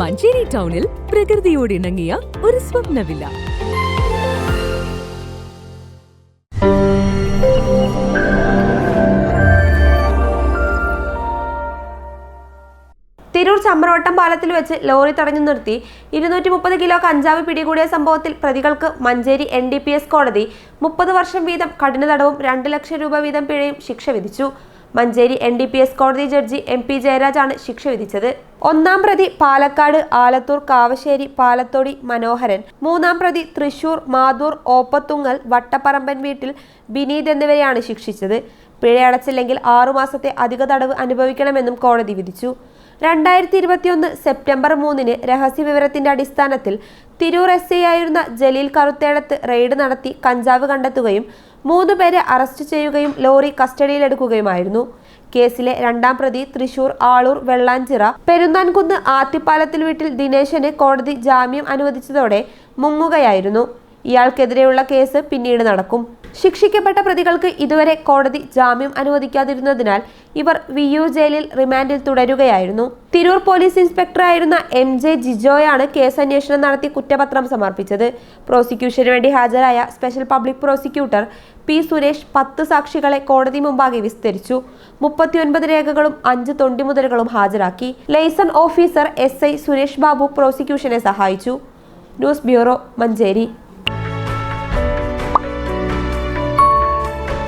മഞ്ചേരി ടൗണിൽ പ്രകൃതിയോട് ഇണങ്ങിയ ഒരു സ്വപ്നവില്ല. തിരൂർ ചമ്രവട്ടം പാലത്തിൽ വെച്ച് ലോറി തടഞ്ഞു നിർത്തി ഇരുന്നൂറ്റി മുപ്പത് കിലോ കഞ്ചാവ് പിടികൂടിയ സംഭവത്തിൽ പ്രതികൾക്ക് Manjeri N D P S കോടതി മുപ്പത് വർഷം വീതം കഠിന തടവും രണ്ട് ലക്ഷം രൂപ വീതം പിഴയും ശിക്ഷ വിധിച്ചു. Manjeri N D P S കോടതി ജഡ്ജി എം പി ജയരാജാണ് ശിക്ഷ വിധിച്ചത്. ഒന്നാം പ്രതി പാലക്കാട് ആലത്തൂർ കാവശ്ശേരി പാലത്തോടി മനോഹരൻ. മൂന്നാം പ്രതി തൃശൂർ മാതൂർ ഓപ്പത്തുങ്ങൽ വട്ടപ്പറമ്പൻ വീട്ടിൽ ബിനീത് എന്നിവരെയാണ് ശിക്ഷിച്ചത്. പിഴയടച്ചില്ലെങ്കിൽ ആറുമാസത്തെ അധിക തടവ് അനുഭവിക്കണമെന്നും കോടതി വിധിച്ചു. രണ്ടായിരത്തി ഇരുപത്തിയൊന്ന് സെപ്റ്റംബർ മൂന്നിന് രഹസ്യവിവരത്തിന്റെ അടിസ്ഥാനത്തിൽ തിരൂർ എസ് ഐ ആയിരുന്ന ജലീൽ കറുത്തേടത്ത് റെയ്ഡ് നടത്തി കഞ്ചാവ് കണ്ടെത്തുകയും മൂന്ന് പേരെ അറസ്റ്റ് ചെയ്യുകയും ലോറി കസ്റ്റഡിയിലെടുക്കുകയുമായിരുന്നു. കേസിലെ രണ്ടാം പ്രതി തൃശൂർ ആളൂർ വെള്ളാഞ്ചിറ പെരുന്നാൻകുന്ന് ആത്തിപ്പാലത്തിൽ വീട്ടിൽ ദിനേശന് കോടതി ജാമ്യം അനുവദിച്ചതോടെ മുങ്ങുകയായിരുന്നു. ഇയാൾക്കെതിരെയുള്ള കേസ് പിന്നീട് നടക്കും. ശിക്ഷിക്കപ്പെട്ട പ്രതികൾക്ക് ഇതുവരെ കോടതി ജാമ്യം അനുവദിക്കാതിരുന്നതിനാൽ ഇവർ വിയൂർ ജയിലിൽ റിമാൻഡിൽ തുടരുകയായിരുന്നു. തിരൂർ പോലീസ് ഇൻസ്പെക്ടറായിരുന്ന എം ജെ ജിജോയാണ് കേസ് അന്വേഷണം നടത്തി കുറ്റപത്രം സമർപ്പിച്ചത്. പ്രോസിക്യൂഷന് വേണ്ടി ഹാജരായ special public prosecutor P Suresh പത്ത് സാക്ഷികളെ കോടതി മുമ്പാകെ വിസ്തരിച്ചു. മുപ്പത്തിയൊൻപത് രേഖകളും അഞ്ച് തൊണ്ടിമുതലുകളും ഹാജരാക്കി. Liaison officer S I Suresh Babu പ്രോസിക്യൂഷനെ സഹായിച്ചു. News bureau Manjeri.